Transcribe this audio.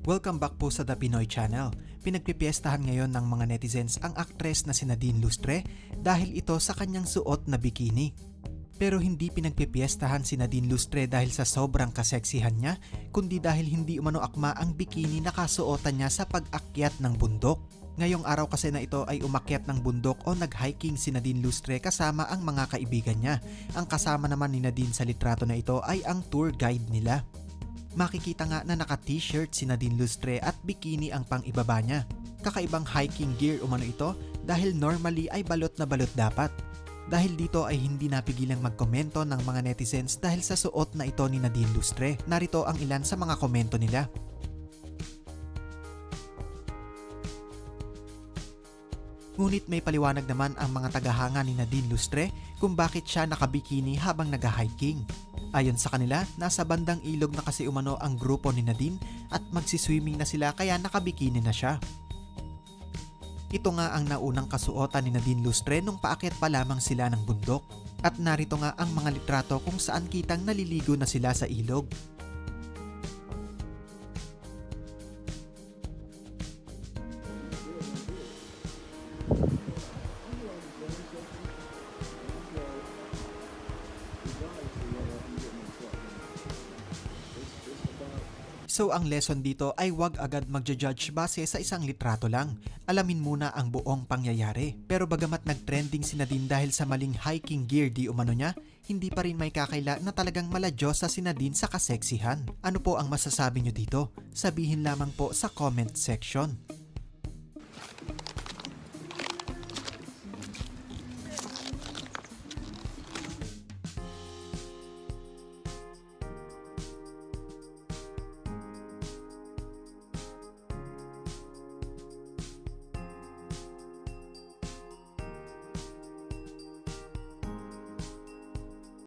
Welcome back po sa The Pinoy Channel. Pinagpipiestahan ngayon ng mga netizens ang aktres na si Nadine Lustre dahil ito sa kanyang suot na bikini. Pero hindi pinagpipiestahan si Nadine Lustre dahil sa sobrang kaseksihan niya, kundi dahil hindi umano akma ang bikini na kasuotan niya sa pag-akyat ng bundok. Ngayong araw kasi na ito ay umakyat ng bundok o nag-hiking si Nadine Lustre kasama ang mga kaibigan niya. Ang kasama naman ni Nadine sa litrato na ito ay ang tour guide nila. Makikita nga na naka-t-shirt si Nadine Lustre at bikini ang pang ibaba niya. Kakaibang hiking gear umano ito dahil normally ay balot na balot dapat. Dahil dito ay hindi napigilang magkomento ng mga netizens dahil sa suot na ito ni Nadine Lustre. Narito ang ilan sa mga komento nila. Ngunit may paliwanag naman ang mga tagahanga ni Nadine Lustre kung bakit siya nakabikini habang nag-hiking. Ayon sa kanila, nasa bandang ilog na kasi umano ang grupo ni Nadine at magsiswimming na sila kaya nakabikini na siya. Ito nga ang naunang kasuotan ni Nadine Lustre nung paakyat pa lamang sila ng bundok. At narito nga ang mga litrato kung saan kitang naliligo na sila sa ilog. So ang lesson dito ay wag agad magja-judge base sa isang litrato lang. Alamin muna ang buong pangyayari. Pero bagamat nag-trending si Nadine dahil sa maling hiking gear di umano niya, hindi pa rin may kakaila na talagang maladyosa si Nadine sa kaseksihan. Ano po ang masasabi nyo dito? Sabihin lamang po sa comment section.